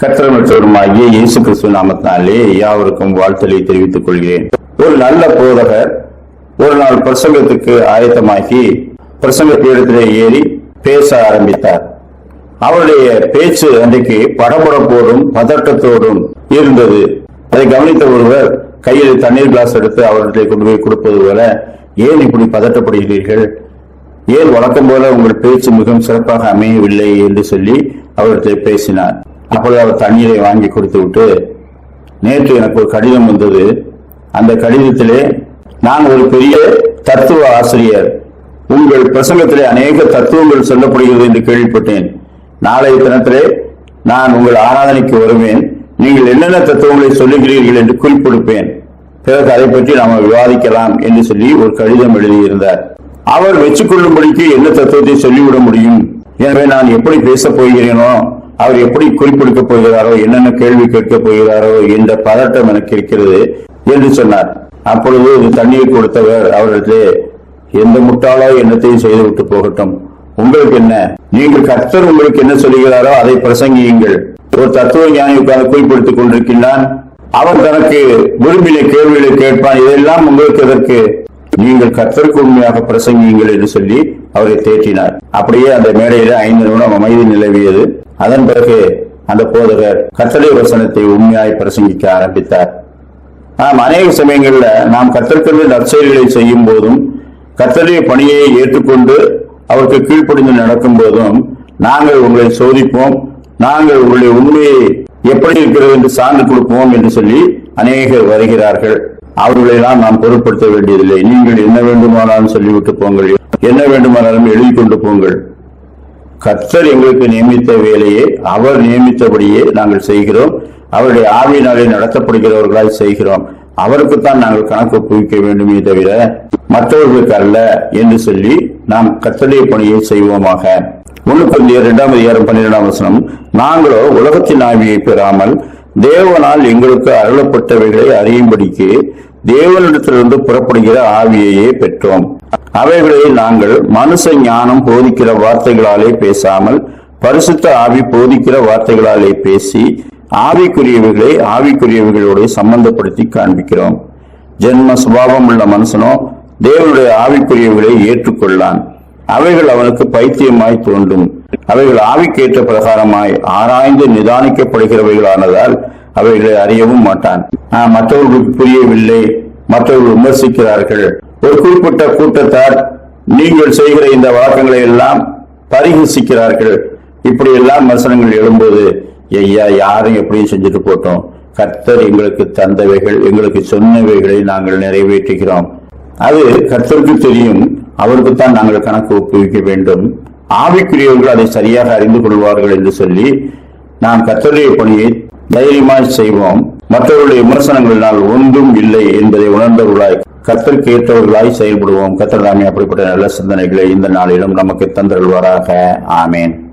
கத்திரமற்றவருமாகிய இயேசு கிறிஸ்து நாமத்தினாலே யாவருக்கும் வாழ்த்தலை தெரிவித்துக் கொள்கிறேன். ஒரு நல்ல போதகர் ஒரு நாள் பிரசங்கத்துக்கு ஆயத்தமாகி பிரசங்க பீடத்திலே ஏறி பேச ஆரம்பித்தார். அவருடைய பேச்சு அன்றைக்கு படபடப்போடும் பதட்டத்தோடும் இருந்தது. அதை கவனித்த ஒருவர் கையில் தண்ணீர் கிளாஸ் எடுத்து அவர்களை கொண்டு போய் கொடுப்பது போல ஏன் இப்படி பதட்டப்படுகிறீர்கள்? ஏன் வழக்கம் போல உங்கள் பேச்சு மிகவும் சிறப்பாக அமையவில்லை? என்று சொல்லி அவர்களை பேசினார். அப்பொழுது அவர் தண்ணீரை வாங்கி கொடுத்து விட்டு நேற்று எனக்கு ஒரு கடிதம் வந்தது. அந்த கடிதத்திலே நான் ஒரு பெரிய தத்துவ ஆசிரியர். உங்கள் பிரசங்கத்திலே அநேக தத்துவங்கள் சொல்லப்படுகிறது என்று கேள்விப்பட்டேன். நாளைய தினத்திலே நான் உங்கள் ஆராதனைக்கு வருவேன். நீங்கள் என்னென்ன தத்துவங்களை சொல்லுகிறீர்கள் என்று குறிப்பிடுப்பேன். பிறகு அதை பற்றி நாம் விவாதிக்கலாம் என்று சொல்லி ஒரு கடிதம் எழுதியிருந்தார். அவர் வச்சுக்கொள்ளும்படிக்கு என்ன தத்துவத்தை சொல்லிவிட முடியும்? எனவே நான் எப்படி பேசப் போகிறேனோ அவர் எப்படி குறிப்பிடுக்கப் போகிறாரோ என்னென்ன கேள்வி கேட்கப் போகிறாரோ என்ற பதட்டம் எனக்கு இருக்கிறது என்று சொன்னார். அப்பொழுது இது தண்ணீர் கொடுத்தவர் அவரிடத்திலே எந்த முட்டாளோ என்னத்தையும் செய்துவிட்டு போகட்டும். உங்களுக்கு என்ன? நீங்கள் கர்த்தர் உங்களுக்கு என்ன சொல்லுகிறாரோ அதை பிரசங்கியுங்கள். ஒரு தத்துவ ஞானிக்காக உட்கார்ந்து குறிப்பிடுத்திக் கொண்டிருக்கின்றான். அவன் தனக்கு விரும்பின கேள்விகளை கேட்பான். இதெல்லாம் உங்களுக்கு எதற்கு? நீங்கள் கர்த்தருக்கு உண்மையாக பிரசங்கியுங்கள் என்று சொல்லி அவரை தேற்றினார். அப்படியே அந்த மேடையில ஐந்து நிமிடம் அமைதி நிலவியது. அதன் பிறகு அந்த போதகர் கர்த்தருடைய வசனத்தை உண்மையாய் பிரசங்கிக்க ஆரம்பித்தார். நாம் அநேக சமயங்கள்ல நாம் கத்தற்கென்று நற்செயல்களை செய்யும் போதும் கத்தருடைய பணியை ஏற்றுக்கொண்டு அவருக்கு கீழ்ப்படிந்து நடக்கும் போதும் நாங்கள் உங்களை சோதிப்போம் நாங்கள் உங்களுடைய உண்மையை எப்படி இருக்கிறது என்று சான்று கொடுப்போம் என்று சொல்லி அநேகர் வருகிறார்கள். அவர்களெல்லாம் நாம் பொருட்படுத்த வேண்டியதில்லை. நீங்கள் என்ன வேண்டுமானாலும் சொல்லிவிட்டு போங்கள். என்ன வேண்டுமானாலும் எழுதி கொண்டு போங்கள். கர்த்தர் எங்களுக்கு நியமித்த வேலையை அவர் நியமித்தபடியே நாங்கள் செய்கிறோம். அவருடைய ஆவியினாலே நடத்தப்படுகிறவர்களாய் செய்கிறோம். அவருக்குத்தான் நாங்கள் கணக்கு புவிக்க வேண்டுமே தவிர மற்றவர்களுக்கு அல்ல என்று சொல்லி நாம் கர்த்தருடைய பணியை செய்வோமாக. ஒன்று கொண்டிய இரண்டாம் அதிகாரம் பன்னிரெண்டாம் வசனம். நாங்களோ உலகத்தின் ஆவியை பெறாமல் தேவனால் எங்களுக்கு அருளப்பட்டவைகளை அறியும்படிக்கு தேவனிடத்திலிருந்து புறப்படுகிற ஆவியையே பெற்றோம். அவைகளை நாங்கள் மனுஷ ஞானம் போதிக்கிற வார்த்தைகளாலே பேசாமல் பரிசுத்த ஆவி போதிக்கிற வார்த்தைகளாலே பேசி ஆவிக்குரியவைகளை ஆவிக்குரியவைகளோடு சம்பந்தப்படுத்தி காண்பிக்கிறோம். ஜென்ம சுபாவம் உள்ள மனுஷனோ தேவனுடைய ஆவிக்குரியவைகளை ஏற்றுக்கொள்ளான். அவைகள் அவனுக்கு பைத்தியமாய் தோன்றும். அவைகள் ஆவிக்கேற்ற பிரகாரமாய் ஆராய்ந்து நிதானிக்கப்படுகிறவைகளானதால் அவைகளை அறியவும் மாட்டான். ஆஹ், மற்றவர்களுக்கு புரியவில்லை. மற்றவர்கள் விமர்சிக்கிறார்கள். ஒரு குறிப்பிட்ட கூட்டத்தார் நீங்கள் செய்கிற இந்த வழக்கங்களை எல்லாம் பரிகசிக்கிறார்கள் இப்படி எல்லாம் விமர்சனங்கள் எழும்போது ஐயா யாரும் எப்படியும் செஞ்சுட்டு போட்டோம். கர்த்தர் எங்களுக்கு தந்தவைகள் எங்களுக்கு சொன்னவைகளை நாங்கள் நிறைவேற்றுகிறோம். அது கர்த்தருக்கு தெரியும். அவருக்குத்தான் நாங்கள் கணக்கு ஒப்புவிக்க வேண்டும். ஆவிக்குரியவர்கள் அதை சரியாக அறிந்து கொள்வார்கள் என்று சொல்லி நாம் கர்த்தருடைய பணியை தைரியமாய் செய்வோம். மற்றவர்களுடைய விமர்சனங்களினால் ஒன்றும் இல்லை என்பதை உணர்ந்தவர்களாய் கத்தருக்கு ஏற்றவர்களாய் செயல்படுவோம். கத்தர் தாமே அப்படிப்பட்ட நல்ல சிந்தனைகளை இந்த நாளிலும் நமக்கு தந்தருள்வாராக. ஆமேன்.